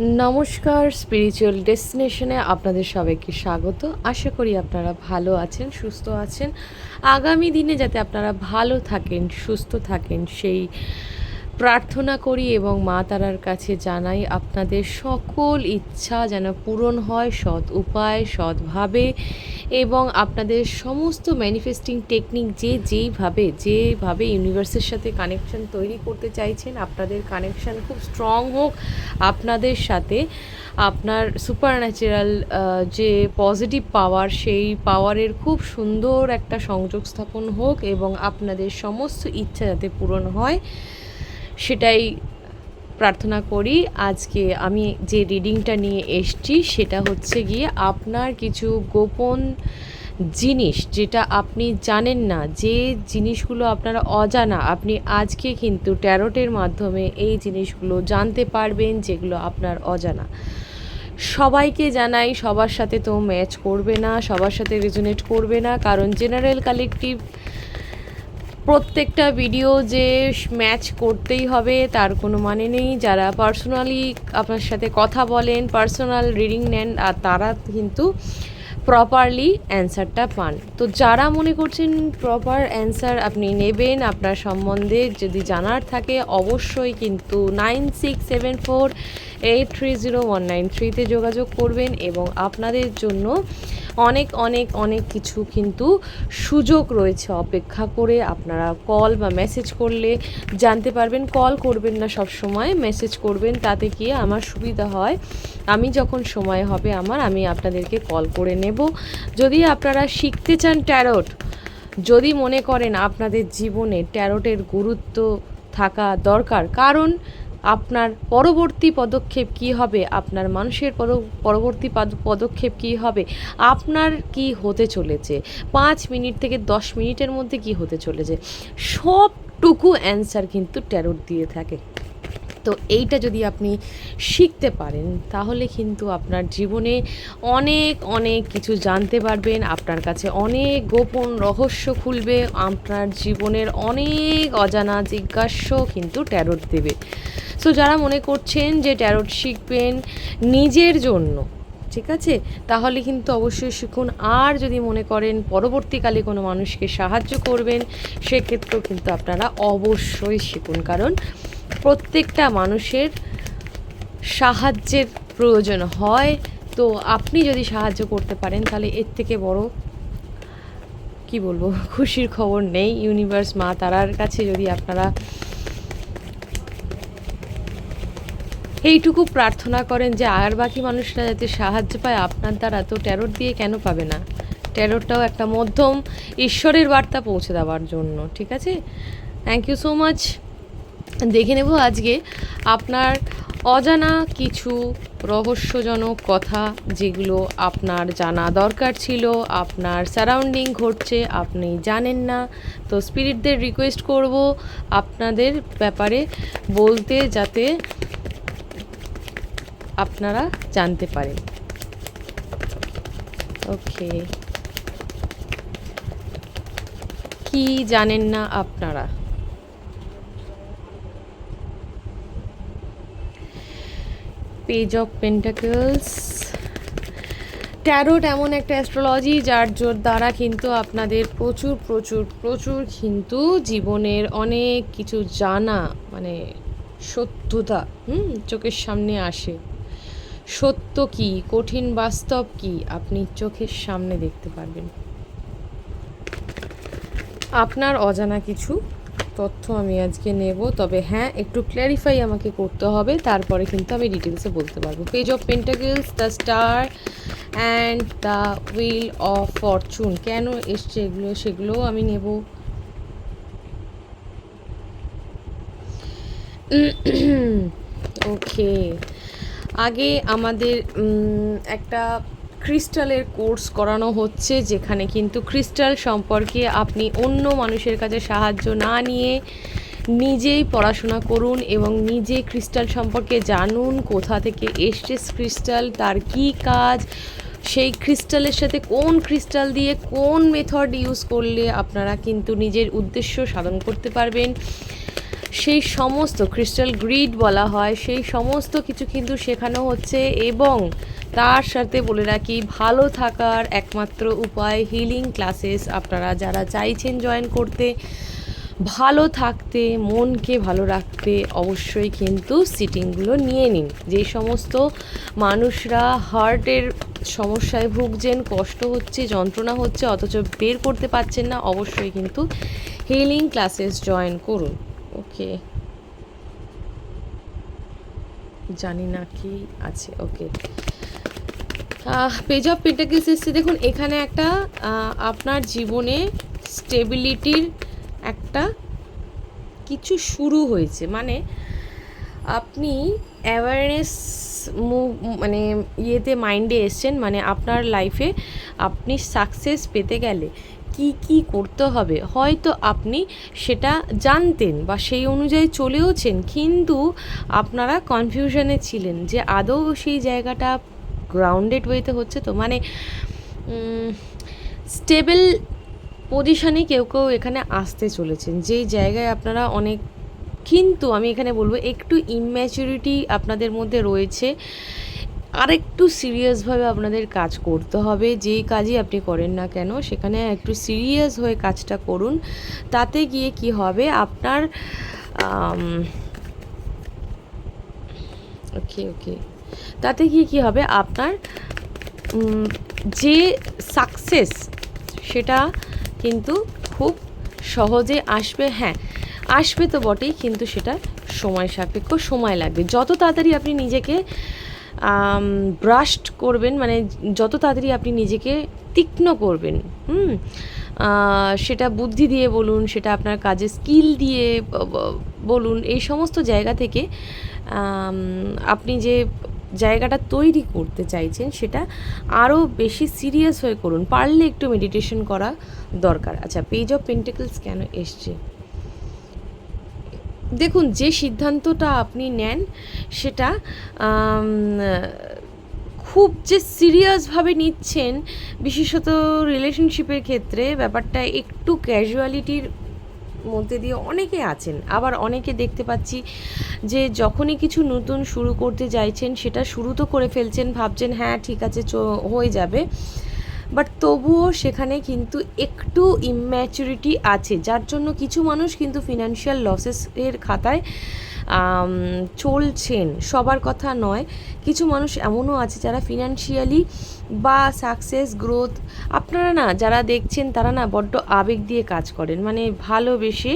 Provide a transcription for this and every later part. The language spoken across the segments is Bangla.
নমস্কার স্পিরিচুয়াল ডেস্টিনেশনে আপনাদের সবাইকে স্বাগত। আশা করি আপনারা ভালো আছেন, সুস্থ আছেন। আগামী দিনে যাতে আপনারা ভালো থাকেন, সুস্থ থাকেন, সেই প্রার্থনা করি এবং মা তারার কাছে জানাই আপনাদের সকল ইচ্ছা যেন পূরণ হয় সৎ উপায়, সৎভাবে এবং আপনাদের সমস্ত ম্যানিফেস্টিং টেকনিক যে যেইভাবে, যেভাবে ইউনিভার্সের সাথে কানেকশন তৈরি করতে চাইছেন, আপনাদের কানেকশন খুব স্ট্রং হোক, আপনাদের সাথে আপনার সুপার ন্যাচারাল যে পজিটিভ পাওয়ার সেই পাওয়ারের খুব সুন্দর একটা সংযোগ স্থাপন হোক এবং আপনাদের সমস্ত ইচ্ছা যাতে পূরণ হয়। সেটাই প্রার্থনা করি। আজকে আমি যে রিডিংটা নিয়ে এসছি, সেটা হচ্ছে গিয়ে আপনার কিছু গোপন জিনিস যেটা আপনি জানেন না, যে জিনিসগুলো আপনার অজানা, আপনি আজকে কিন্তু ট্যারোটের মাধ্যমে এই জিনিসগুলো জানতে পারবেন যেগুলো আপনার অজানা। সবাইকে জানাই, সবার সাথে তো ম্যাচ করবে না, সবার সাথে রেজোনেট করবে না, কারণ জেনারেল কালেকটিভ প্রত্যেকটা ভিডিও যে ম্যাচ করতেই হবে, তার কোনো মানে নেই। যারা পার্সোনালি আপনার সাথে কথা বলেন পার্সোনাল রিডিং নেন আর তারা কিন্তু প্রপারলি অ্যান্সারটা পান। তো যারা মনে করছেন প্রপার অ্যান্সার আপনি নেবেন, আপনার সম্বন্ধে যদি জানার থাকে, অবশ্যই কিন্তু nine six seven four eight three zero one nine থ্রিতে যোগাযোগ করবেন এবং আপনাদের জন্য অনেক অনেক অনেক কিছু কিন্তু সুযোগ রয়েছে অপেক্ষা করে আপনারা কল বা মেসেজ করলে জানতে পারবেন, কল করবেন না সব সময় মেসেজ করবেন তাতে কি আমার সুবিধা হয়। আমি যখন সময় হবে আমার, আমি আপনাদেরকে কল করে নেব। যদি আপনারা শিখতে চান ট্যারোট যদি মনে করেন আপনাদের জীবনে ট্যারোটের গুরুত্ব থাকা দরকার, কারণ আপনার পরবর্তী পদক্ষেপ কি হবে? আপনার মানুষের পর- পরবর্তী পাদ- পদক্ষেপ কি হবে? আপনার কি হতে চলেছে? পাঁচ মিনিট থেকে দশ মিনিটের মধ্যে কি হতে চলেছে? সবটুকু অ্যান্সার কিন্তু ট্যারোট দিয়ে থাকে। তো এইটা যদি আপনি শিখতে পারেন, তাহলে কিন্তু আপনার জীবনে অনেক অনেক কিছু জানতে পারবেন। আপনার কাছে অনেক গোপন রহস্য খুলবে। আপনার জীবনের অনেক অজানা জিজ্ঞাস্য কিন্তু ট্যারোট দেবে। সো যারা মনে করছেন যে ট্যারোট শিখবেন নিজের জন্য, ঠিক আছে? তাহলে কিন্তু অবশ্যই শিখুন। আর যদি মনে করেন পরবর্তীকালে কোনো মানুষকে সাহায্য করবেন, সেক্ষেত্রেও কিন্তু আপনারা অবশ্যই শিখুন। কারণ প্রত্যেকটা মানুষের সাহায্যের প্রয়োজন হয়। তো আপনি যদি সাহায্য করতে পারেন, তাহলে এর থেকে বড় কি বলব? খুশির খবর নেই। ইউনিভার্স মা তারার কাছে যদি আপনারা এইটুকু প্রার্থনা করেন যে আর বাকি মানুষরা যাতে সাহায্য পায়, আপনার দ্বারা তো ট্যারোট দিয়ে কেন পাবে না? ট্যারোটটাও একটা মধ্যম ঈশ্বরের বার্তা পৌঁছে দেওয়ার জন্য, ঠিক আছে? থ্যাংক ইউ সো মাচ দেখে নেব আজকে আপনার অজানা কিছু রহস্যজনক কথা যেগুলো আপনার জানা দরকার ছিল, আপনার সারাউন্ডিং ঘটছে, আপনি জানেন না। তো স্পিরিটদের রিকোয়েস্ট করব আপনাদের ব্যাপারে বলতে যাতে আপনারা জানতে পারেন। ওকে। কি জানেন না আপনারা? পেজ অফ পেন্টাকলস ট্যারোট এমন একটা অ্যাস্ট্রোলজি যার জোর দ্বারা কিন্তু আপনাদের প্রচুর প্রচুর প্রচুর কিন্তু জীবনের অনেক কিছু জানা মানে সত্যতা, হুম, চোখের সামনে আসে। সত্য কি কঠিন বাস্তব কি আপনি চোখের সামনে দেখতে পারবেন আপনার অজানা কিছু তথ্য আমি আজকে নেব তবে হ্যাঁ একটু ক্ল্যারিফাই আমাকে করতে হবে তারপরে কিন্তু আমি ডিটেলসে বলতে পারব page of pentacles the star and the wheel of fortune কেন এসছে এগুলো সেগুলোও আমি নেব ওকে আগে আমাদের একটা ক্রিস্টালের কোর্স করানো হচ্ছে, যেখানে কিন্তু ক্রিস্টাল সম্পর্কে আপনি অন্য মানুষের কাছে সাহায্য না নিয়ে নিজেই পড়াশোনা করুন এবং নিজে ক্রিস্টাল সম্পর্কে জানুন, কোথা থেকে এসছে ক্রিস্টাল, তার কী কাজ, সেই ক্রিস্টালের সাথে কোন ক্রিস্টাল দিয়ে কোন মেথড ইউজ করলে আপনারা কিন্তু নিজের উদ্দেশ্য সাধন করতে পারবেন। সেই সমস্ত ক্রিস্টাল গ্রিড বলা হয়, সেই সমস্ত কিছু কিন্তু শেখানো হচ্ছে এবং তার সাথে বলে রাখি, ভালো থাকার একমাত্র উপায় হিলিং ক্লাসেস আপনারা যারা চাইছেন জয়েন করতে, ভালো থাকতে, মনকে ভালো রাখতে অবশ্যই কিন্তু সিটিংগুলো নিয়ে নিন। যে সমস্ত মানুষরা হার্টের সমস্যায় ভুগছেন, কষ্ট হচ্ছে, যন্ত্রণা হচ্ছে, অথচ বের করতে পারছেন না, অবশ্যই কিন্তু হিলিং ক্লাসেস জয়েন করুন। ওকে। জানি না কি আছে, ওকে। পেজ অফ পেন্টাকেলস এসছে, দেখুন, এখানে একটা আপনার জীবনে স্টেবিলিটির একটা কিছু শুরু হয়েছে। মানে আপনি অ্যাওয়ারনেস মানে ইয়েতে মাইন্ডে এসছেন মানে আপনার লাইফে আপনি সাকসেস পেতে গেলে। কি কি করতে হবে? হয়তো আপনি সেটা জানতেন বা সেই অনুযায়ী চলেওছেন, কিন্তু আপনারা কনফিউশনে ছিলেন যে আদৌ সেই জায়গাটা গ্রাউন্ডেড ওয়েতে হচ্ছে তো? মানে স্টেবল পজিশনে কেউ কেউ এখানে আসতে চলেছেন। যেই জায়গায় আপনারা অনেক, কিন্তু আমি এখানে বলব একটু ইম্যাচুরিটি আপনাদের মধ্যে রয়েছে। আর একটু সিরিয়াসভাবে আপনাদের কাজ করতে হবে। যেই কাজই আপনি করেন না কেন, সেখানে একটু সিরিয়াস হয়ে কাজটা করুন। তাতে গিয়ে কি হবে, আপনার ওকে ওকে তাতে গিয়ে কি হবে, আপনার যে সাকসেস সেটা কিন্তু খুব সহজে আসবে। হ্যাঁ আসবে তো বটেই, কিন্তু সেটা সময় সাপেক্ষ সময় লাগবে। যত তাড়াতাড়ি আপনি নিজেকে ব্রাস্ট করবেন মানে যত তাড়াতাড়ি আপনি নিজেকে তীক্ষ্ণ করবেন, হুম? সেটা বুদ্ধি দিয়ে বলুন, সেটা আপনার কাজে স্কিল দিয়ে বলুন, এই সমস্ত জায়গা থেকে আপনি যে জায়গাটা তৈরি করতে চাইছেন, সেটা আরও বেশি সিরিয়াস হয়ে করুন। পারলে একটু মেডিটেশন করা দরকার। আচ্ছা পেজ অফ পেন্টিকলস কেন এসছে? দেখুন, যে সিদ্ধান্তটা আপনি নেন, সেটা খুব যে সিরিয়াসভাবে নিচ্ছেন, বিশেষত রিলেশনশিপের ক্ষেত্রে, ব্যাপারটা একটু ক্যাজুয়ালিটির মধ্যে দিয়ে অনেকে আছেন। আবার অনেকে দেখতে পাচ্ছি যে, যখনই কিছু নতুন শুরু করতে চাইছেন, সেটা শুরু তো করে ফেলছেন, ভাবছেন হ্যাঁ ঠিক আছে হয়ে যাবে। বাট তবুও সেখানে কিন্তু একটু ইম্যাচুরিটি আছে। যার জন্য কিছু মানুষ কিন্তু ফিনান্সিয়াল লসেসের খাতায় চলছেন। সবার কথা নয়। কিছু মানুষ এমনও আছে যারা ফিনান্সিয়ালি বা সাকসেস গ্রোথ আপনারা না যারা দেখছেন তারা না বড্ড আবেগ দিয়ে কাজ করেন। মানে ভালোবেসে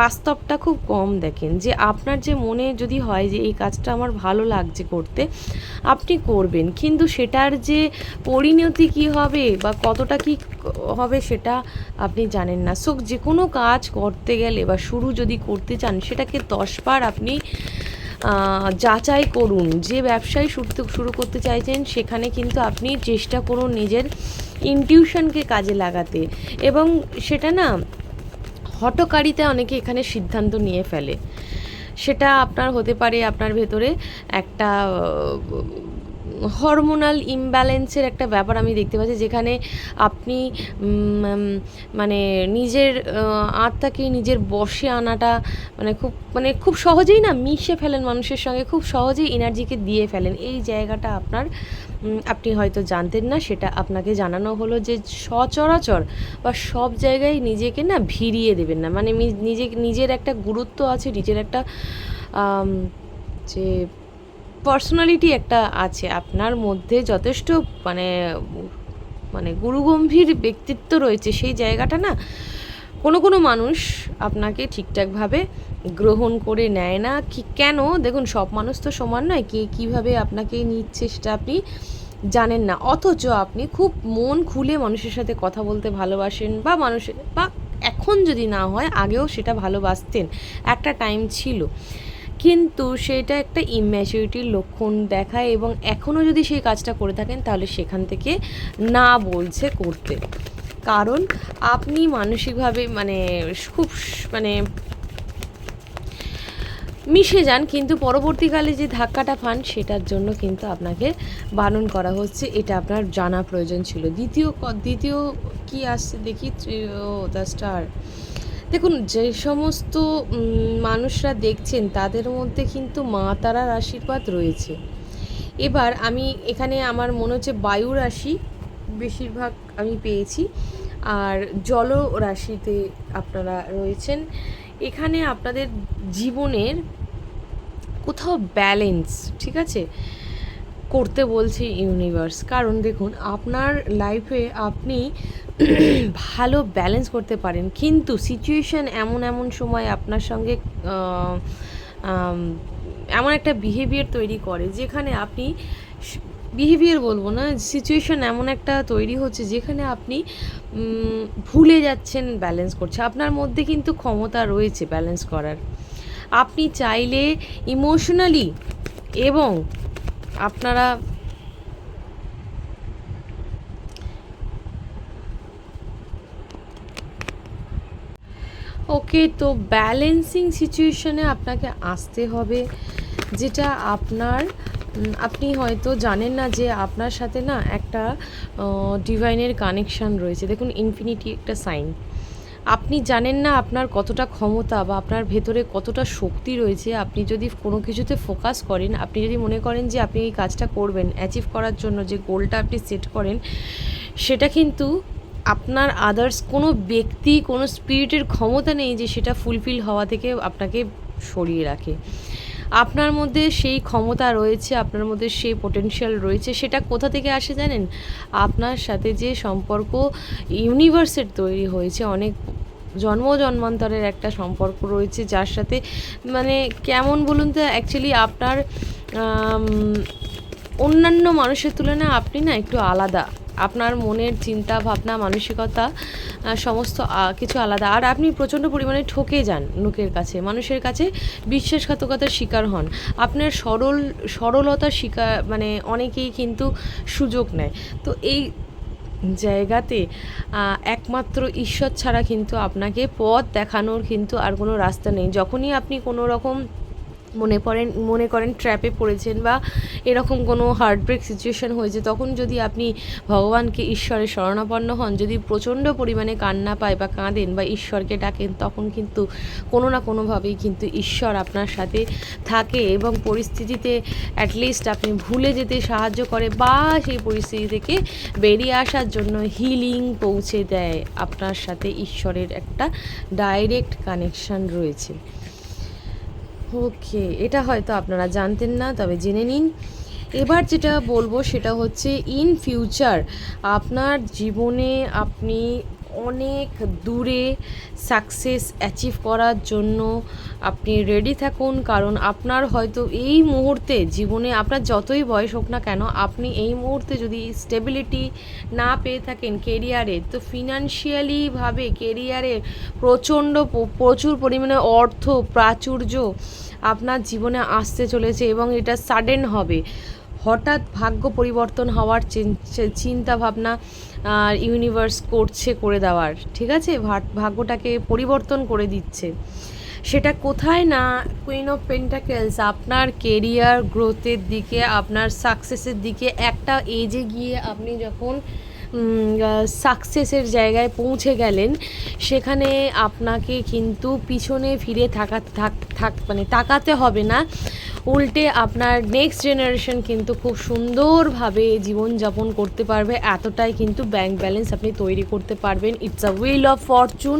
বাস্তবটা খুব কম দেখেন। যে আপনার যে মনে যদি হয় যে এই কাজটা আমার ভালো লাগছে করতে, আপনি করবেন। কিন্তু সেটার যে পরিণতি কি হবে বা কতটা কি হবে সেটা আপনি জানেন না। সো, যে কোনো কাজ করতে গেলে বা শুরু যদি করতে চান, সেটাকে দশবার আপনি যাচাই করুন। যে ব্যবসায় শুরু শুরু করতে চাইছেন, সেখানে কিন্তু আপনি চেষ্টা করুন নিজের ইনটিউশনকে কাজে লাগাতে। এবং সেটা না হটকারিতা অনেকে এখানে সিদ্ধান্ত নিয়ে ফেলে। সেটা আপনার হতে পারে আপনার ভেতরে একটা হরমোনাল ইমব্যালেন্সের একটা ব্যাপার আমি দেখতে পাচ্ছি, যেখানে আপনি মানে নিজের আত্মাকে নিজের বশে আনাটা মানে খুব মানে খুব সহজেই না মিশে ফেলেন মানুষের সঙ্গে, খুব সহজেই এনার্জিকে দিয়ে ফেলেন। এই জায়গাটা আপনার আপনি হয়তো জানতেন না, সেটা আপনাকে জানানো হলো যে সচরাচর বা সব জায়গায় নিজেকে না ভিড়িয়ে দেবেন না। মানে নিজে নিজের একটা গুরুত্ব আছে, নিজের একটা যে পার্সোনালিটি একটা আছে। আপনার মধ্যে যথেষ্ট মানে মানে গুরুগম্ভীর ব্যক্তিত্ব রয়েছে সেই জায়গাটা না, কোনো কোনো মানুষ আপনাকে ঠিকঠাকভাবে গ্রহণ করে নেয় না। কি কেন? দেখুন, সব মানুষ তো সমান নয়। কে কীভাবে আপনাকে নিচ্ছে সেটা আপনি জানেন না। অথচ আপনি খুব মন খুলে মানুষের সাথে কথা বলতে ভালোবাসেন বা মানুষের, বা এখন যদি না হয়, আগেও সেটা ভালোবাসতেন। একটা টাইম ছিল। কিন্তু সেটা একটা ইম্যাচুরিটির লক্ষণ দেখায় এবং এখনও যদি সেই কাজটা করে থাকেন, তাহলে সেখান থেকে না বলছে করতে। কারণ আপনি মানসিকভাবে মানে খুব মানে মিশে যান, কিন্তু পরবর্তীকালে যে ধাক্কাটা পান, সেটার জন্য কিন্তু আপনাকে বারণ করা হচ্ছে। এটা আপনার জানা প্রয়োজন ছিল। দ্বিতীয় দ্বিতীয় কি আসছে দেখি তৃতীয় দ্য স্টার। দেখুন, যে সমস্ত মানুষরা দেখছেন, তাদের মধ্যে কিন্তু মা তারার আশীর্বাদ রয়েছে। এবার আমি এখানে আমার মনে হচ্ছে বায়ু রাশি বেশিরভাগ আমি পেয়েছি, আর জল রাশিতে আপনারা রয়েছেন। এখানে আপনাদের জীবনের কোথাও ব্যালেন্স ঠিক আছে? করতে বলছে ইউনিভার্স কারণ দেখুন, আপনার লাইফে আপনি ভালো ব্যালেন্স করতে পারেন। কিন্তু সিচুয়েশন এমন এমন সময় আপনার সঙ্গে এমন একটা বিহেভিয়ার তৈরি করে, যেখানে আপনি বিহেভিয়ার বলব না সিচুয়েশন এমন একটা তৈরি হচ্ছে, যেখানে আপনি ভুলে যাচ্ছেন ব্যালেন্স করছে। আপনার মধ্যে কিন্তু ক্ষমতা রয়েছে ব্যালেন্স করার। আপনি চাইলে ইমোশনালি এবং আপনারা ওকে, তো ব্যালেন্সিং সিচুয়েশনে আপনাকে আসতে হবে, যেটা আপনার আপনি হয়তো জানেন না যে আপনার সাথে না একটা ডিভাইনের কানেকশান রয়েছে। দেখুন ইনফিনিটি একটা সাইন আপনি জানেন না আপনার কতটা ক্ষমতা বা আপনার ভেতরে কতটা শক্তি রয়েছে। আপনি যদি কোনো কিছুতে ফোকাস করেন, আপনি যদি মনে করেন যে আপনি এই কাজটা করবেন অ্যাচিভ করার জন্য যে গোলটা আপনি সেট করেন, সেটা কিন্তু আপনার আদার্স কোনো ব্যক্তি, কোনো স্পিরিটের ক্ষমতা নেই যে সেটা ফুলফিল হওয়া থেকে আপনাকে সরিয়ে রাখে। আপনার মধ্যে সেই ক্ষমতা রয়েছে, আপনার মধ্যে সেই পোটেনশিয়াল রয়েছে, সেটা কোথা থেকে আসে জানেন? আপনার সাথে যে সম্পর্ক ইউনিভার্সের তৈরি হয়েছে, অনেক জন্ম জন্মান্তরের একটা সম্পর্ক রয়েছে, যার সাথে মানে কেমন বলুন তো অ্যাকচুয়ালি আপনার অন্যান্য মানুষের তুলনায় আপনি না একটু আলাদা। আপনার মনের চিন্তা, ভাবনা, মানসিকতা সমস্ত কিছু আলাদা। আর আপনি প্রচণ্ড পরিমাণে ঠকে যান লোকের কাছে, মানুষের কাছে বিশ্বাসঘাতকতার শিকার হন। আপনার সরল, সরলতার শিকার মানে অনেকেই কিন্তু সুযোগ নেয়। তো এই জায়গাতে একমাত্র ঈশ্বর ছাড়া কিন্তু আপনাকে পথ দেখানোর কিন্তু আর কোনো রাস্তা নেই। যখনই আপনি কোনো রকম মনে পড়েন, মনে করেন ট্র্যাপে পড়েছেন বা এরকম কোনো হার্টব্রেক সিচুয়েশন হয়েছে, তখন যদি আপনি ভগবানকে ঈশ্বরের শরণাপন্ন হন, যদি প্রচণ্ড পরিমাণে কান্না পায় বা কাঁদেন বা ঈশ্বরকে ডাকেন, তখন কিন্তু কোনো না কোনোভাবেই কিন্তু ঈশ্বর আপনার সাথে থাকে এবং পরিস্থিতিতে অ্যাটলিস্ট আপনি ভুলে যেতে সাহায্য করে বা সেই পরিস্থিতি থেকে বেরিয়ে আসার জন্য হিলিং পৌঁছে দেয়। আপনার সাথে ঈশ্বরের একটা ডাইরেক্ট কানেকশন রয়েছে। ওকে, এটা হয়তো আপনারা জানতেন না, তবে জেনে নিন। এবার যেটা বলব সেটা হচ্ছে ইন ফিউচার আপনার জীবনে আপনি অনেক দূরে সাকসেস অ্যাচিভ করার জন্য আপনি রেডি থাকুন। কারণ আপনার হয়তো এই মুহূর্তে জীবনে আপনার যতই বয়স হোক না কেন, আপনি এই মুহূর্তে যদি স্টেবিলিটি না পেয়ে থাকেন কেরিয়ারে তো ফিনান্সিয়ালিভাবে কেরিয়ারে প্রচণ্ড প্রচুর পরিমাণে অর্থ, প্রাচুর্য আপনার জীবনে আসতে চলেছে এবং এটা সাডেন হবে। হঠাৎ ভাগ্য পরিবর্তন হওয়ার চিন্তা ভাবনা ইউনিভার্স করছে, করে দেওয়ার, ঠিক আছে? ভাগ- ভাগ্যটাকে পরিবর্তন করে দিচ্ছে। সেটা কোথায় না কুইন অফ পেন্টাকেলস আপনার কেরিয়ার গ্রোথের দিকে, আপনার সাকসেসের দিকে, একটা এজে গিয়ে আপনি যখন সাকসেসের জায়গায় পৌঁছে গেলেন, সেখানে আপনাকে কিন্তু পিছনে ফিরে থাকা, থাক থাক মানে তাকাতে হবে না। উল্টে আপনার নেক্সট জেনারেশন কিন্তু খুব সুন্দরভাবে জীবনযাপন করতে পারবে। এতটাই কিন্তু ব্যাংক ব্যালেন্স আপনি তৈরি করতে পারবেন। It's a wheel of fortune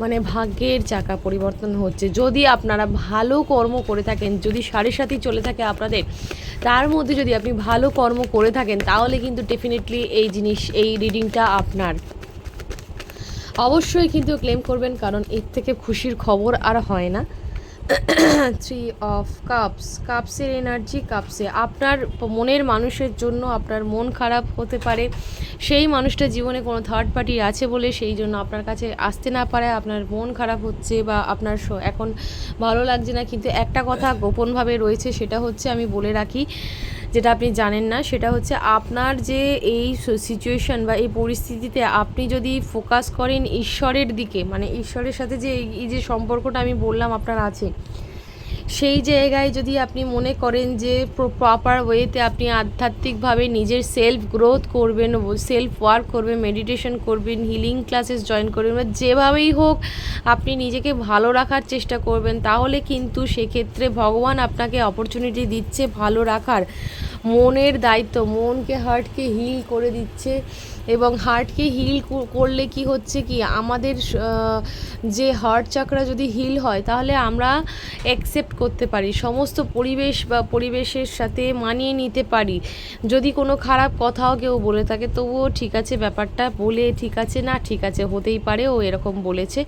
মানে ভাগ্যের চাকা পরিবর্তন হচ্ছে। যদি আপনারা ভালো কর্ম করে থাকেন, যদি সাড়ে সাথে চলে থাকে আপনাদের, তার মধ্যে যদি আপনি ভালো কর্ম করে থাকেন, তাহলে কিন্তু ডেফিনেটলি এই জিনিস, এই রিডিংটা আপনার। অবশ্যই কিন্তু ক্লেম করবেন, কারণ এর থেকে খুশির খবর আর হয় না। থ্রি অফ কাপস কাপসের এনার্জি কাপসে আপনার মনের মানুষের জন্য আপনার মন খারাপ হতে পারে। সেই মানুষটা জীবনে কোনো থার্ড পার্টি আছে বলে সেই জন্য আপনার কাছে আসতে না পারে। আপনার মন খারাপ হচ্ছে বা আপনার এখন ভালো লাগছে না। কিন্তু একটা কথা গোপনভাবে রয়েছে, সেটা হচ্ছে আমি বলে রাখি যেটা আপনি জানেন না, সেটা হচ্ছে আপনার যে এই সিচুয়েশন বা এই পরিস্থিতিতে আপনি যদি ফোকাস করেন ঈশ্বরের দিকে মানে ঈশ্বরের সাথে যে এই- যে সম্পর্কটা আমি বললাম আপনার আছে সেই জায়গায় যদি আপনি মনে করেন যে প্রপার ওয়েতে আপনি আধ্যাত্মিকভাবে নিজের সেলফ গ্রোথ করবেন সেলফ ওয়ার্ক করবেন মেডিটেশন করবেন হিলিং ক্লাসেস জয়েন করবেন বা যেভাবেই হোক আপনি নিজেকে ভালো রাখার চেষ্টা করবেন, তাহলে কিন্তু সেক্ষেত্রে ভগবান আপনাকে অপরচুনিটি দিচ্ছে ভালো রাখার। মনের দায়িত্ব, মনকে হার্টকে হিল করে দিচ্ছে। এবং হার্টকে হিল করলে কি হচ্ছে কি, আমাদের যে হার্ট চাকরা যদি হিল হয়, তাহলে আমরা অ্যাকসেপ্ট করতে পারি, সমস্ত পরিবেশ বা পরিবেশের সাথে মানিয়ে নিতে পারি। যদি কোনো খারাপ কথাও কেউ বলে থাকে, তবুও ঠিক আছে, ব্যাপারটা বলে ঠিক আছে, না ঠিক আছে, হতেই পারে, ও এরকম বলেছে।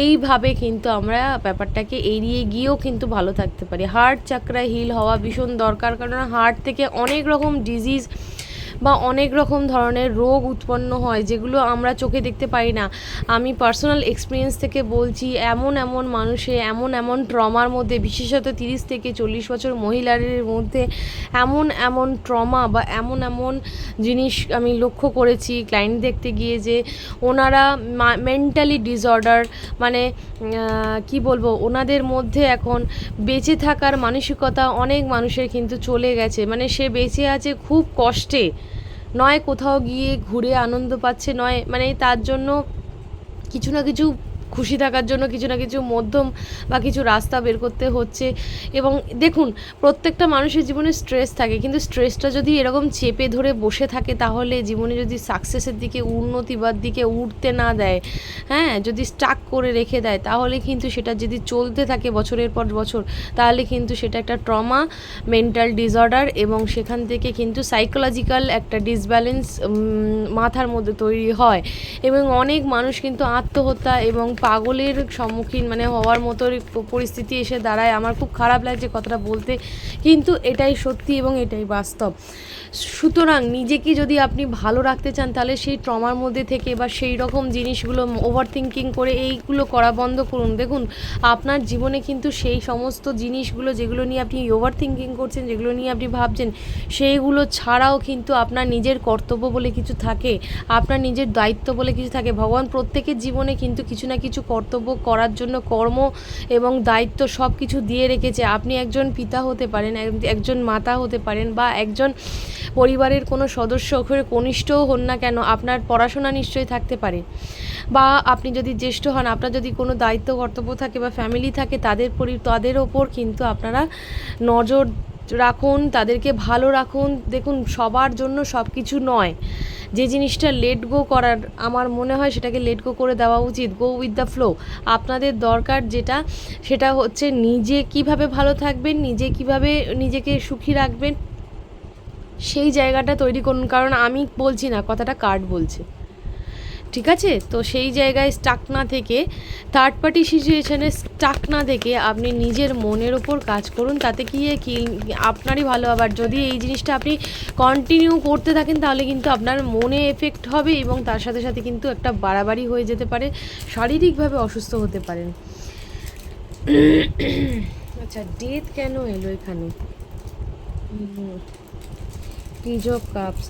এইভাবে কিন্তু আমরা ব্যাপারটাকে এড়িয়ে গিয়েও কিন্তু ভালো থাকতে পারি। হার্ট চাকরা হিল হওয়া ভীষণ দরকার কারণ হার্ট থেকে অনেক রকম ডিজিজ বা অনেক রকম ধরনের রোগ উৎপন্ন হয়, যেগুলো আমরা চোখে দেখতে পাই না। আমি পার্সোনাল এক্সপিরিয়েন্স থেকে বলছি, এমন এমন মানুষে, এমন এমন ট্রমার মধ্যে, বিশেষত তিরিশ থেকে চল্লিশ বছর মহিলাদের মধ্যে এমন এমন ট্রমা বা এমন এমন জিনিস আমি লক্ষ্য করেছি ক্লায়েন্ট দেখতে গিয়ে যে ওনারা মেন্টালি ডিসঅর্ডার মানে কি বলব, ওনাদের মধ্যে এখন বেঁচে থাকার মানসিকতা অনেক মানুষের কিন্তু চলে গেছে। মানে সে বেঁচে আছে খুব কষ্টে। নয় কোথাও গিয়ে ঘুরে আনন্দ পাচ্ছে নয় মানে তার জন্য কিছু না কিছু খুশি থাকার জন্য কিছু না কিছু মধ্যম বা কিছু রাস্তা বের করতে হচ্ছে। এবং দেখুন, প্রত্যেকটা মানুষের জীবনে স্ট্রেস থাকে, কিন্তু স্ট্রেসটা যদি এরকম চেপে ধরে বসে থাকে, তাহলে জীবনে যদি সাকসেসের দিকে উন্নতি বা দিকে উঠতে না দেয় হ্যাঁ যদি স্টাক করে রেখে দেয়, তাহলে কিন্তু সেটা যদি চলতে থাকে বছরের পর বছর, তাহলে কিন্তু সেটা একটা ট্রমা মেন্টাল ডিসঅর্ডার এবং সেখান থেকে কিন্তু সাইকোলজিক্যাল একটা ডিসব্যালেন্স মাথার মধ্যে তৈরি হয়। এবং অনেক মানুষ কিন্তু আত্মহত্যা এবং পাগলের সম্মুখীন মানে হওয়ার মতো পরিস্থিতি এসে দাঁড়ায়। আমার খুব খারাপ লাগছে কথাটা বলতে। কিন্তু এটাই সত্যি এবং এটাই বাস্তব। সুতরাং নিজেকে যদি আপনি ভালো রাখতে চান, তাহলে সেই ট্রমার মধ্যে থেকে বা সেই রকম জিনিসগুলো ওভার থিঙ্কিং করে এইগুলো করা বন্ধ করুন। দেখুন, আপনার জীবনে কিন্তু সেই সমস্ত জিনিসগুলো যেগুলো নিয়ে আপনি ওভার থিঙ্কিং করছেন, যেগুলো নিয়ে আপনি ভাবছেন, সেইগুলো ছাড়াও কিন্তু আপনার নিজের কর্তব্য বলে কিছু থাকে, আপনার নিজের দায়িত্ব বলে কিছু থাকে। ভগবান প্রত্যেকের জীবনে কিন্তু কিছু না কিছু কর্তব্য করার জন্য কর্ম এবং দায়িত্ব সব কিছু দিয়ে রেখেছে। আপনি একজন পিতা হতে পারেন একজন মাতা হতে পারেন বা একজন পরিবারের কোনো সদস্য কনিষ্ঠও হন না কেন, আপনার পড়াশোনা নিশ্চয়ই থাকতে পারে। বা আপনি যদি জ্যেষ্ঠ হন, আপনার যদি কোনো দায়িত্ব, কর্তব্য থাকে বা ফ্যামিলি থাকে, তাদের পরি, তাদের ওপর কিন্তু আপনারা নজর রাখুন, তাদেরকে ভালো রাখুন। দেখুন, সবার জন্য সব কিছু নয়। যে জিনিসটা লেট গো করার, আমার মনে হয় সেটাকে লেট গো করে দেওয়া উচিত। গো উইথ দ্য ফ্লো আপনাদের দরকার যেটা, সেটা হচ্ছে নিজে কীভাবে ভালো থাকবেন, নিজে কীভাবে নিজেকে সুখী রাখবেন, সেই জায়গাটা তৈরি করুন। কারণ আমি বলছি না, কথাটা কার্ড বলছে। ঠিক আছে? তো সেই জায়গায় স্টাক না থেকে থার্ড পার্টি সিচুয়েশানে স্টাক না থেকে আপনি নিজের মনের ওপর কাজ করুন, তাতে কি কি আপনারই ভালো আবার যদি এই জিনিসটা আপনি কন্টিনিউ করতে থাকেন, তাহলে কিন্তু আপনার মনে এফেক্ট হবে এবং তার সাথে সাথে কিন্তু একটা বাড়াবাড়ি হয়ে যেতে পারে, শারীরিকভাবে অসুস্থ হতে পারেন। আচ্ছা ডেথ কেন এলো এখানে? কাপস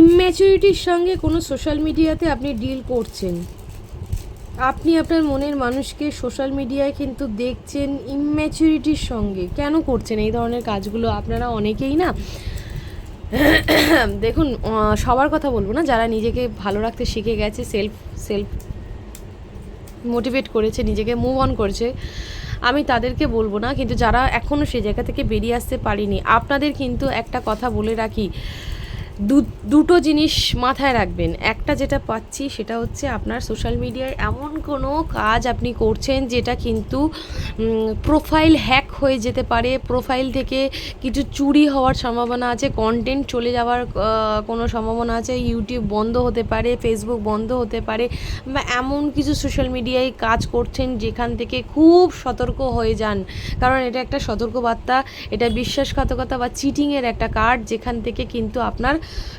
ইম্যাচুরিটির সঙ্গে কোনো সোশ্যাল মিডিয়াতে আপনি ডিল করছেন। আপনি আপনার মনের মানুষকে সোশ্যাল মিডিয়ায় কিন্তু দেখছেন ইম্যাচুরিটির সঙ্গে। কেন করছেন? এই ধরনের কাজগুলো আপনারা অনেকেই না? দেখুন সবার কথা বলব না। যারা নিজেকে ভালো রাখতে শিখে গেছে সেলফ সেলফ মোটিভেট করেছে, নিজেকে মুভ অন করেছে, আমি তাদেরকে বলব না। কিন্তু যারা এখনও সে জায়গা থেকে বেরিয়ে আসতে পারিনি, আপনাদের কিন্তু একটা কথা বলে রাখি। দুটো জিনিস মাথায় রাখবেন। একটা যেটা পাচ্ছি সেটা হচ্ছে আপনার সোশ্যাল মিডিয়ায় এমন কোনো কাজ আপনি করছেন যেটা কিন্তু প্রোফাইল হ্যাক হয়ে যেতে পারে প্রোফাইল থেকে কিছু চুরি হওয়ার সম্ভাবনা আছে কন্টেন্ট চলে যাওয়ার কোনো সম্ভাবনা আছে ইউটিউব বন্ধ হতে পারে ফেসবুক বন্ধ হতে পারে, বা এমন কিছু সোশ্যাল মিডিয়ায় কাজ করছেন যেখান থেকে খুব সতর্ক হয়ে যান। কারণ এটা একটা সতর্কবার্তা, এটা বিশ্বাসঘাতকতা বা চিটিংয়ের একটা কার্ড যেখান থেকে কিন্তু আপনার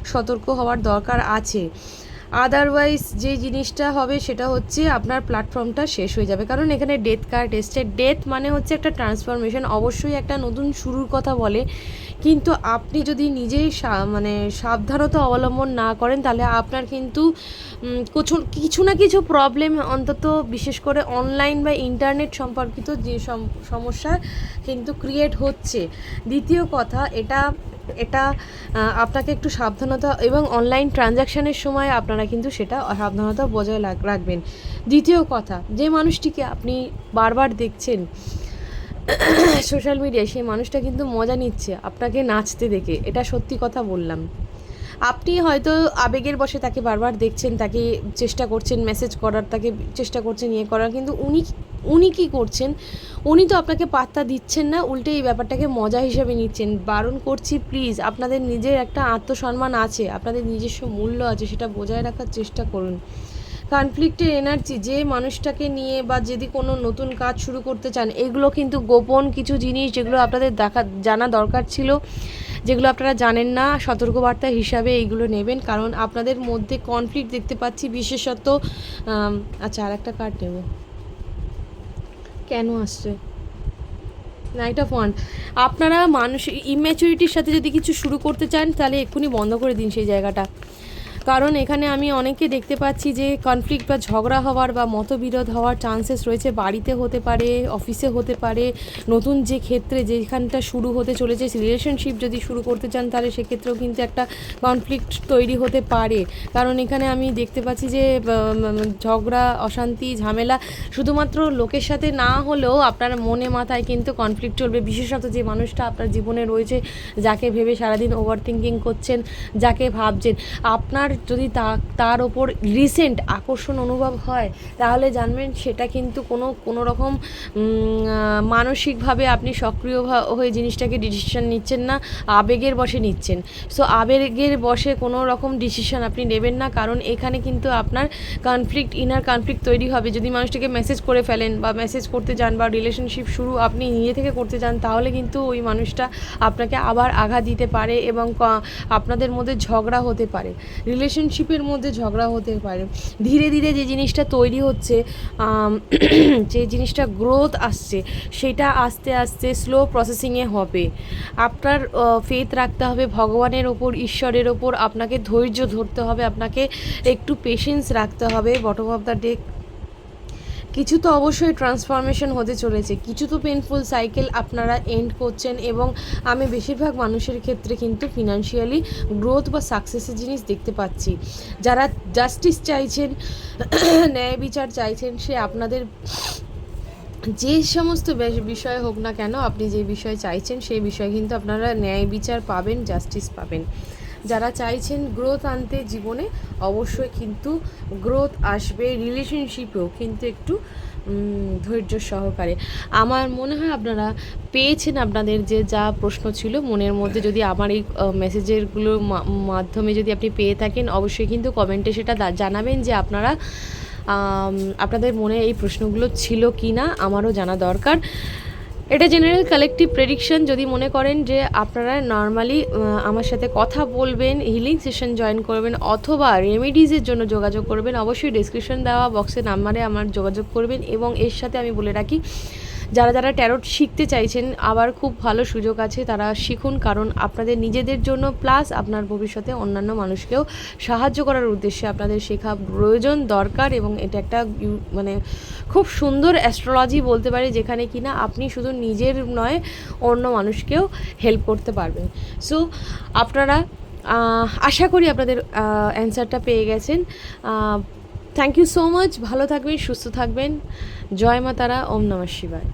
সতর্ক হওয়ার দরকার আছে। আদারওয়াইজ যে জিনিসটা হবে সেটা হচ্ছে আপনার প্ল্যাটফর্মটা শেষ হয়ে যাবে। কারণ এখানে ডেথ কার্ড এসছে। ডেথ মানে হচ্ছে একটা ট্রান্সফরমেশন অবশ্যই একটা নতুন শুরুর কথা বলে। কিন্তু আপনি যদি নিজেই মানে সাবধানতা অবলম্বন না করেন, তাহলে আপনার কিন্তু কিছু কিছু না কিছু প্রবলেম অন্তত বিশেষ করে অনলাইন বা ইন্টারনেট সম্পর্কিত যে সম- সমস্যা কিন্তু ক্রিয়েট হচ্ছে। দ্বিতীয় কথা, এটা এটা আপনাকে একটু সাবধানতা এবং অনলাইন ট্রানজ্যাকশানের সময় আপনারা কিন্তু সেটা সাবধানতা বজায় রাখবেন। দ্বিতীয় কথা, যে মানুষটিকে আপনি বারবার দেখছেন সোশ্যাল মিডিয়ায় সেই মানুষটা কিন্তু মজা নিচ্ছে, আপনাকে নাচতে দেখে, এটা সত্যি কথা বললাম। আপনি হয়তো আবেগের বসে তাকে বারবার দেখছেন, তাকে চেষ্টা করছেন মেসেজ করার, তাকে চেষ্টা করছেন ইয়ে করার, কিন্তু উনি উনি কী করছেন? উনি তো আপনাকে পাত্তা দিচ্ছেন না, উল্টে এই ব্যাপারটাকে মজা হিসেবে নিচ্ছেন। বারণ করছি প্লিজ আপনাদের নিজের একটা আত্মসম্মান আছে, আপনাদের নিজস্ব মূল্য আছে, সেটা বজায় রাখার চেষ্টা করুন। কনফ্লিক্টের এনার্জি যে মানুষটাকে নিয়ে বা যদি কোনো নতুন কাজ শুরু করতে চান, এগুলো কিন্তু গোপন কিছু জিনিস যেগুলো আপনাদের দেখা, জানা দরকার ছিল, যেগুলো আপনারা জানেন না, সতর্কবার্তা হিসাবে এইগুলো নেবেন। কারণ আপনাদের মধ্যে কনফ্লিক্ট দেখতে পাচ্ছি, বিশেষত আচ্ছা আর একটা কার্ড নেব। কেন আসছে? নাইট অফ ওয়ান আপনারা মানুষ ইম্যাচুরিটির সাথে যদি কিছু শুরু করতে চান, তাহলে এক্ষুনি বন্ধ করে দিন সেই জায়গাটা। কারণ এখানে আমি অনেকে দেখতে পাচ্ছি যে কনফ্লিক্ট বা ঝগড়া হওয়ার বা মতবিরোধ হওয়ার চান্সেস রয়েছে, বাড়িতে হতে পারে অফিসে হতে পারে, নতুন যে ক্ষেত্রে যেখানটা শুরু হতে চলেছে রিলেশনশিপ যদি শুরু করতে চান, তাহলে সেক্ষেত্রেও কিন্তু একটা কনফ্লিক্ট তৈরি হতে পারে। কারণ এখানে আমি দেখতে পাচ্ছি যে ঝগড়া, অশান্তি, ঝামেলা শুধুমাত্র লোকের সাথে না হলেও আপনার মনে, মাথায় কিন্তু কনফ্লিক্ট চলবে। বিশেষত যে মানুষটা আপনার জীবনে রয়েছে, যাকে ভেবে সারাদিন ওভার থিঙ্কিং করছেন, যাকে ভাবছেন, আপনার যদি তার ওপর রিসেন্ট আকর্ষণ অনুভব হয়, তাহলে জানবেন সেটা কিন্তু কোনো কোনো রকম মানসিকভাবে আপনি সক্রিয় হয়ে জিনিসটাকে ডিসিশন নিচ্ছেন না, আবেগের বসে নিচ্ছেন। সো আবেগের বসে কোনো রকম ডিসিশন আপনি নেবেন না, কারণ এখানে কিন্তু আপনার কনফ্লিক্ট ইনার কনফ্লিক্ট তৈরি হবে। যদি মানুষটাকে মেসেজ করে ফেলেন বা মেসেজ করতে যান বা রিলেশনশিপ শুরু আপনি নিজে থেকে করতে যান, তাহলে কিন্তু ওই মানুষটা আপনাকে আবার আঘাত দিতে পারে এবং আপনাদের মধ্যে ঝগড়া হতে পারে। রিলেশনশিপের মধ্যে ঝগড়া হতে পারে। ধীরে ধীরে যে জিনিসটা তৈরি হচ্ছে যে জিনিসটা গ্রোথ আসছে, সেটা আস্তে আস্তে স্লো প্রসেসিংয়ে হবে। আপনার ফেথ রাখতে হবে, ভগবানের ওপর, ঈশ্বরের ওপর, আপনাকে ধৈর্য ধরতে হবে, আপনাকে একটু পেশেন্স রাখতে হবে বটম অফ দ্য ডেক কিছু তো অবশ্যই ট্রান্সফরমেশন হতে চলেছে। কিছু তো পেনফুল সাইকেল আপনারা এন্ড করছেন এবং আমি বেশিরভাগ মানুষের ক্ষেত্রে কিন্তু ফিনান্সিয়ালি গ্রোথ বা সাকসেসের জিনিস দেখতে পাচ্ছি। যারা জাস্টিস চাইছেন, ন্যায় বিচার চাইছেন, সে আপনাদের যে সমস্ত বিষয় হোক না কেন, আপনি যে বিষয় চাইছেন, সেই বিষয়ে কিন্তু আপনারা ন্যায় বিচার পাবেন জাস্টিস পাবেন। যারা চাইছেন গ্রোথ আনতে জীবনে, অবশ্যই কিন্তু গ্রোথ আসবে রিলেশনশিপেও কিন্তু একটু ধৈর্য সহকারে। আমার মনে হয় আপনারা পেয়েছেন আপনাদের যে যা প্রশ্ন ছিল, মনের মধ্যে যদি আমার এই মেসেজেরগুলোর মাধ্যমে যদি আপনি পেয়ে থাকেন, অবশ্যই কিন্তু কমেন্টে সেটা জানাবেন যে আপনারা আপনাদের মনে এই প্রশ্নগুলো ছিল কি না আমারও জানা দরকার। এটা জেনারেল কালেকটিভ প্রেডিকশন যদি মনে করেন যে আপনারা নর্মালি আমার সাথে কথা বলবেন হিলিং সেশন জয়েন করবেন, অথবা রেমেডিজের জন্য যোগাযোগ করবেন, অবশ্যই ডিসক্রিপশন দেওয়া বক্সে নাম্বারে আমার যোগাযোগ করবেন এবং এর সাথে আমি বলে রাখি যারা যারা ট্যারোট শিখতে চাইছেন, আবার খুব ভালো সুযোগ আছে, তারা শিখুন। কারণ আপনাদের নিজেদের জন্য প্লাস আপনার ভবিষ্যতে অন্যান্য মানুষকেও সাহায্য করার উদ্দেশ্যে আপনাদের শেখা প্রয়োজন, দরকার এবং এটা একটা মানে খুব সুন্দর অ্যাস্ট্রোলজি বলতে পারি, যেখানে কিনা আপনি শুধু নিজের নয়, অন্য মানুষকেও হেল্প করতে পারবেন। সো আপনারা আশা করি আপনাদের অ্যান্সারটা পেয়ে গেছেন। থ্যাংক ইউ সো মাচ ভালো থাকবেন, সুস্থ থাকবেন। জয় মা তারা, ওম নমঃ শিবায়।